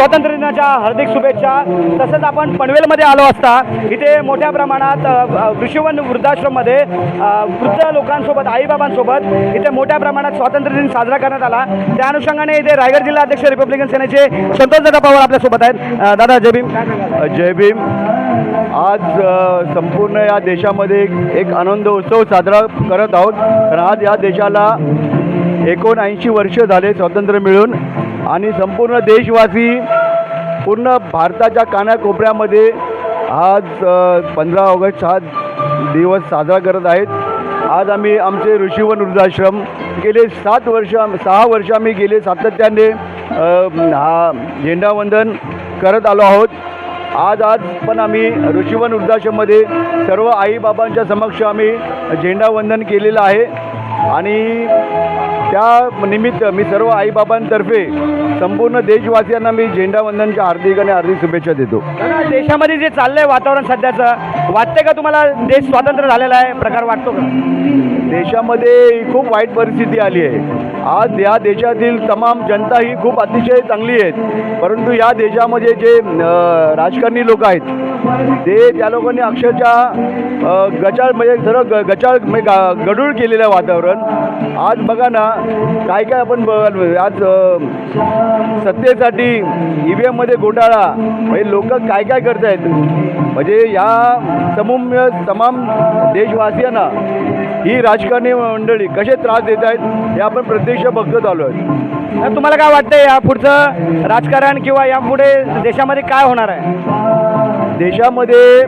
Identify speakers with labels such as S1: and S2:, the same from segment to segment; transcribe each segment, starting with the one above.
S1: स्वातंत्र्य दिनाच्या हार्दिक शुभेच्छा. तसंच आपण पनवेलमध्ये आलो असता इथे मोठ्या प्रमाणात अ, ऋषीवन वृद्धाश्रममध्ये वृद्ध लोकांसोबत आईबाबांसोबत इथे मोठ्या प्रमाणात स्वातंत्र्य दिन साजरा करण्यात आला. त्या अनुषंगाने इथे रायगड जिल्हा अध्यक्ष रिपब्लिकन सेनेचे संतोष दादा पवार आपल्यासोबत आहेत. दादा जय भीम.
S2: जय भीम. आज संपूर्ण या देशामध्ये एक- एक आनंद उत्सव साजरा करत आहोत. कारण आज या देशाला एकोणऐंशी वर्ष झाले स्वातंत्र्य मिळून आणि संपूर्ण देशवासी पूर्ण भारताच्या कानाकोपऱ्यामध्ये आज पंधरा ऑगस्ट हा दिवस साजरा करत आहेत. आज आम्ही आमचे ऋषीवन वृद्धाश्रम गेले सात वर्ष सहा वर्ष आम्ही गेले सातत्याने हा झेंडावंदन करत आलो आहोत. आज आज पण आम्ही ऋषीवन वृद्धाश्रममध्ये सर्व आईबाबांच्या समक्ष आम्ही झेंडावंदन केलेलं आहे. आणि त्या निमित्त मी सर्व आईबाबांतर्फे संपूर्ण देशवासियांना मी झेंडावंदनच्या हार्दिक आणि हार्दिक शुभेच्छा देतो.
S1: देशामध्ये जे चाललंय वातावरण सध्याचं वाटते का तुम्हाला देश स्वतंत्र झालेला आहे प्रकार वाटतो का?
S2: देशामध्ये खूप वाईट परिस्थिती आली आहे. आज या देशातील तमाम जनता ही खूप अतिशय चांगली आहेत. परंतु या देशामध्ये जे राजकारणी लोक आहेत ते त्या लोकांनी अक्षरशः गचाळ म्हणजे जरा ग गचाळ म्हणजे गा- गडूळ केलेलं आहे वातावरण. आज बघा ना काय काय आपण ब- आज सत्तेसाठी ई व्ही एममध्ये घोटाळा म्हणजे लोक काय काय करत आहेत म्हणजे या समूम्य तमाम देशवासियांना ही राजकारणी मंडळी कसे त्रास देत आहेत हे आपण प्रत्यक्ष बघत आलो आहे.
S1: तर तुम्हाला काय वाटतंय या पुढचं राजकारण किंवा यापुढे देशामध्ये काय होणार आहे?
S2: देशामध्ये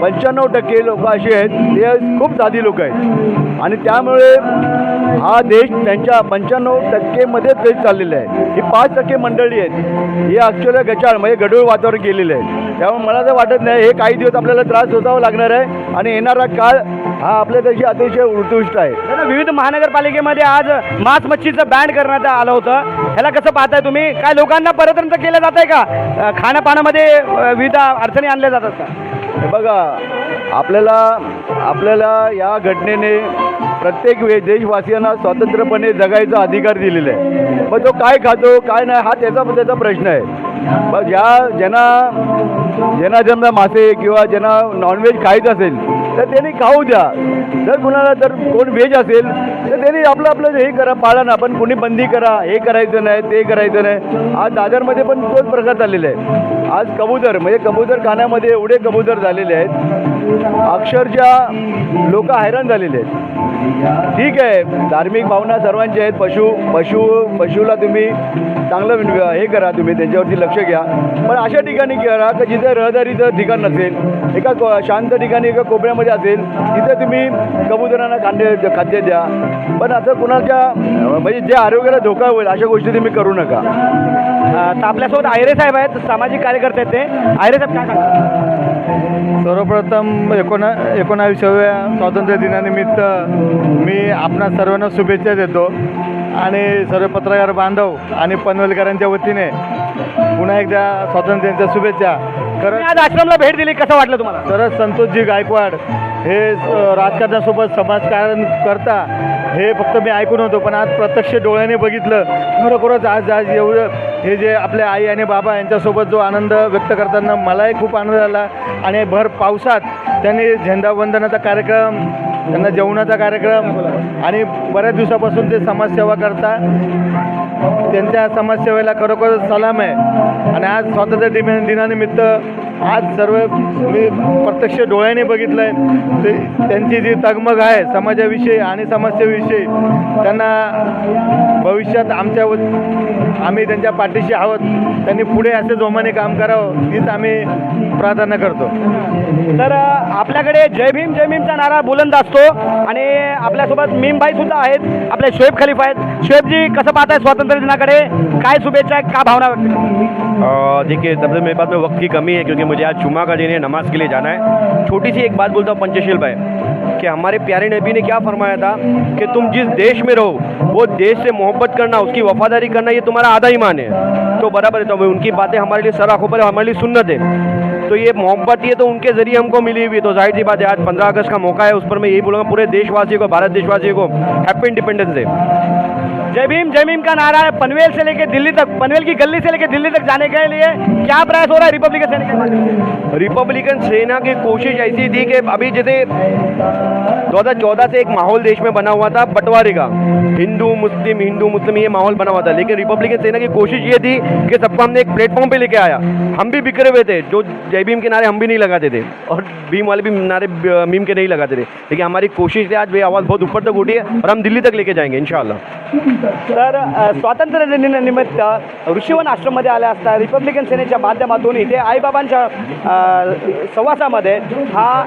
S2: पंच्याण्णव टक्के लोक असे आहेत ते खूप साधी लोक आहेत. आणि त्यामुळे हा देश त्यांच्या पंच्याण्णव टक्केमध्ये देश चाललेला आहे. ही पाच टक्के मंडळी आहेत. ही ॲक्च्युअली गचाळ म्हणजे गडूळ वातावरण केलेलं आहे. त्यामुळे मला तर वाटत नाही हे काही दिवस आपल्याला त्रास सोसावा लागणार आहे आणि येणारा काळ हा आपल्या देशी अतिशय उत्कृष्ट आहे.
S1: विविध महानगरपालिकेमध्ये आज मांस मच्छीचं बॅन करण्यात आलं होतं. ह्याला कसं पाहताय तुम्ही? काय लोकांना परतंत्र केलं जात आहे का खाण्यापाण्यामध्ये विविध अडचणी आणल्या जातात का?
S2: बघा आपल्याला आपल्याला या घटनेने प्रत्येक वे देशवासियांना स्वतंत्रपणे जगायचा अधिकार दिलेला आहे. मग तो काय खातो काय नाही हा त्याचा त्याचा प्रश्न आहे. मग ज्या ज्यांना ज्यांना ज्यांना मासे किंवा ज्यांना नॉनव्हेज खायचं असेल तर त्यांनी खाऊ द्या. जर कुणाला जर कोण व्हेज असेल त्यांनी आपलं आपलं हे करा पाळा ना पण कोणी बंदी करा हे करायचं नाही ते करायचं नाही. आज दादरमध्ये पण तोच प्रकार चाललेला आहे. आज कबूतर म्हणजे कबूतर खाण्यामध्ये एवढे कबूतर झालेले आहेत. अक्षरशः लोक हैराण झालेले आहेत. ठीक आहे. धार्मिक भावना सर्वांच्या आहेत. पशु पशु पशुला तुम्ही चांगलं हे करा तुम्ही त्यांच्यावरती लक्ष घ्या. पण अशा ठिकाणी करा की जिथे रहदारीचं ठिकाण नसेल एका को- शांत ठिकाणी एका कोपऱ्यामध्ये असेल तिथे तुम्ही कबुतरांना खांदे खाद्य द्या. पण असं कुणाच्या म्हणजे जे आरोग्याला धोका होईल अशा गोष्टी तुम्ही करू नका.
S1: तर आपल्यासोबत आयरे साहेब आहेत सामाजिक कार्यकर्ते आहेत ते. आयरे साहेब काय सांगतात
S3: सर्वप्रथम एकोणा एकोणाविसाव्या स्वातंत्र्य दिनानिमित्त मी आपणा सर्वांना शुभेच्छा देतो आणि सर्व पत्रकार बांधव आणि पनवेलकरांच्या वतीने पुन्हा एकदा स्वातंत्र्याच्या शुभेच्छा. खरंच
S1: आज आश्रमला भेट दिली कसं वाटलं तुम्हाला?
S3: खरंच संतोषजी गायकवाड हे राजकारणासोबत समाजकारण करता हे फक्त मी ऐकून होतो पण आज प्रत्यक्ष डोळ्याने बघितलं खरोखरच आज आज एवढं हे जे आपल्या आई आणि बाबा यांच्यासोबत जो आनंद व्यक्त करताना मलाही खूप आनंद झाला. आणि भर पावसात त्यांनी झेंडावंदनाचा कार्यक्रम त्यांना जेवणाचा कार्यक्रम आणि बऱ्याच दिवसापासून ते समाजसेवा करता. त्यांच्या समाजसेवेला खरोखर सलाम आहे. आणि आज स्वातंत्र्य दिन दिनानिमित्त आज सर्व मी प्रत्यक्ष डोळ्याने बघितलं आहे ते त्यांची जी तगमग आहे समाजाविषयी आणि समाजसेवेविषयी त्यांना भविष्यात आमच्या व- आम्ही त्यांच्या पाठीशी आहोत. त्यांनी पुढे असे जोमाने काम करावं हीच आम्ही प्रार्थना करतो.
S1: तर आपल्याकडे जय भीम जय भीमचा नारा बुलंद असतो आणि आपल्यासोबत मीमबाई सुद्धा आहेत. आपले शोएब खलीफा आहेत. शोएबजी कसं पाहताय स्वातंत्र्य दिनाकडे? काय शुभेच्छा आहेत का भावना व्यक्त
S4: देखिए सबसे मेरे पास में वक्त की कमी है क्योंकि मुझे आज जुमा का दिन है, नमाज़ के लिए जाना है। छोटी सी एक बात बोलता हूँ, पंचशील भाई, कि हमारे प्यारे नबी ने क्या फरमाया था कि तुम जिस देश में रहो, वो देश से मोहब्बत करना, उसकी वफादारी करना, ये तुम्हारा आधा ईमान है। तो बराबर है तो उनकी बातें हमारे लिए सर आँखों पर हमारे लिए सुन्नत है। तो ये मोहब्बत ये तो उनके ज़रिए हमको मिली हुई। तो ज़ाहिर सी बात है, आज पंद्रह अगस्त का मौका है, उस पर मैं यही बोलूँगा, पूरे देशवासियों को, भारत देशवासियों को हैप्पी इंडिपेंडेंस डे
S1: जय भीम जय भीम का नारा है पनवेल से लेके दिल्ली तक, पनवेल की गली से लेके दिल्ली तक जाने के लिए। क्या प्रयास हो रहा है रिपब्लिकन सेना के
S4: रिपब्लिकन सेना की कोशिश ऐसी थी कि अभी जैसे 2014 से एक माहौल देश में बना हुआ था, बंटवारे का। हिंदू, मुस्लिम हिंदू, मुस्लिम, ये माहौल बना हुआ था। लेकिन रिपब्लिकन सेना की कोशिश ये थी कि सबको हमने एक प्लेटफॉर्म पे लेके आया। हम भी बिखरे हुए थे, जो जय भीम के नारे हम भी नहीं लगाते थे। और भीम वाले भी नारे मीम के नहीं लगाते थे। लेकिन हमारी कोशिश थी, आज वे आवाज़ बहुत ऊपर तक उठी है और हम दिल्ली तक लेके जाएँगे, इंशाल्लाह।
S1: तर स्वातंत्र्य दिनानिमित्त ऋषिवन आश्रममध्ये आल्या असता रिपब्लिकन सेनेच्या माध्यमातून इथे आईबाबांच्या सहवासामध्ये हा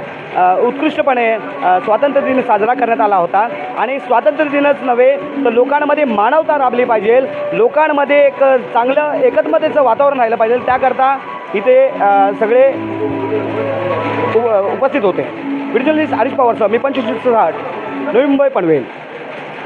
S1: उत्कृष्टपणे स्वातंत्र्य दिन साजरा करण्यात आला होता. आणि स्वातंत्र्य दिनच नव्हे तर लोकांमध्ये मानवता राबली पाहिजे. लोकांमध्ये एक चांगलं एकत्मतेचं वातावरण राहिलं पाहिजे. त्याकरता इथे सगळे उपस्थित होते. व्हिडिओ लिस्ट हरीश पवारसह मी पंचवीस साठ नवी मुंबई पनवेल.